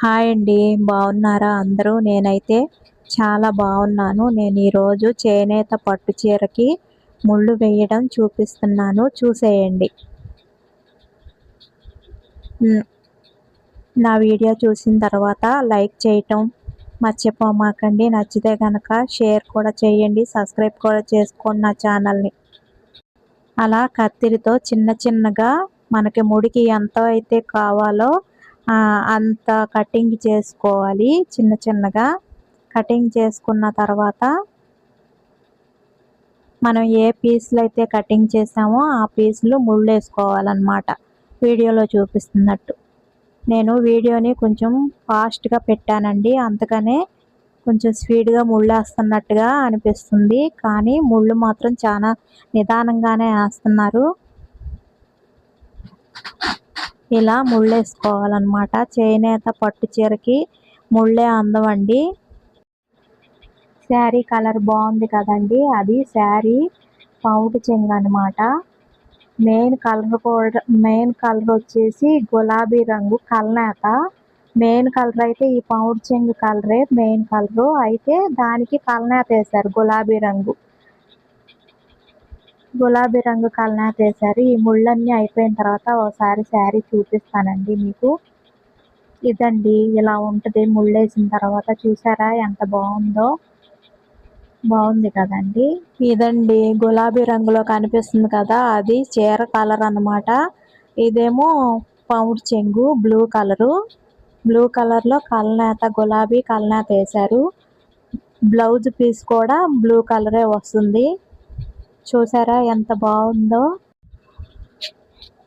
Hi అండి. బాగున్నారా అందరూ? నేనైతే చాలా బాగున్నాను. నేను ఈరోజు చేనేత పట్టు చీరకి ముళ్ళు వేయడం చూపిస్తున్నాను. చూసేయండి. నా వీడియో చూసిన తర్వాత లైక్ చేయటం మర్చిపోమాకండి. నచ్చితే కనుక షేర్ కూడా చేయండి. సబ్స్క్రైబ్ కూడా చేసుకోండి నా ఛానల్ని. అలా కత్తిరితో చిన్న చిన్నగా మనకి ముడికి ఎంత అయితే కావాలో అంత కటింగ్ చేసుకోవాలి చిన్న చిన్నగా. కటింగ్ చేసుకున్న తర్వాత మనం ఏ పీసులు అయితే కటింగ్ చేసామో ఆ పీసులు ముళ్ళు వేసుకోవాలన్నమాట వీడియోలో చూపిస్తున్నట్టు. నేను వీడియోని కొంచెం ఫాస్ట్గా పెట్టానండి. అందుకనే కొంచెం స్పీడ్గా ముళ్ళు వేస్తున్నట్టుగా అనిపిస్తుంది. కానీ ముళ్ళు మాత్రం చాలా నిదానంగానే వేస్తున్నారు. ఇలా ముళ్ళు వేసుకోవాలన్నమాట చేనేత పట్టు చీరకి ముళ్ళే అందం అండి శారీ కలర్ బాగుంది కదండి. అది శారీ పౌటు చెంగు అనమాట మెయిన్ కలర్ కూడా మెయిన్ కలర్ వచ్చేసి గులాబీ రంగు కల్నేత. మెయిన్ కలర్ అయితే ఈ పౌడ్ చెంగు కలరే మెయిన్ కలరు. అయితే దానికి కల్నేత వేశారు గులాబీ రంగు. గులాబీ రంగు కల్నేత వేశారు. ఈ ముళ్ళన్నీ అయిపోయిన తర్వాత ఒకసారి శారీ చూపిస్తానండి మీకు. ఇదండి ఇలా ఉంటుంది. ముళ్ళేసిన తర్వాత చూసారా ఎంత బాగుందో? బాగుంది కదండి. ఇదండి గులాబీ రంగులో కనిపిస్తుంది కదా అది చీర కలర్ అన్నమాట. ఇదేమో పౌడ్ చెంగు బ్లూ కలరు. బ్లూ కలర్లో కలనేత గులాబీ కల్నేత వేశారు. బ్లౌజ్ పీస్ కూడా బ్లూ కలరే వస్తుంది. చూసారా ఎంత బాగుందో?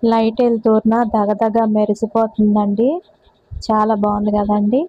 లైట్ వెళ్తూన దగదగ మెరిసిపోతుందండి. చాలా బాగుంది కదండి.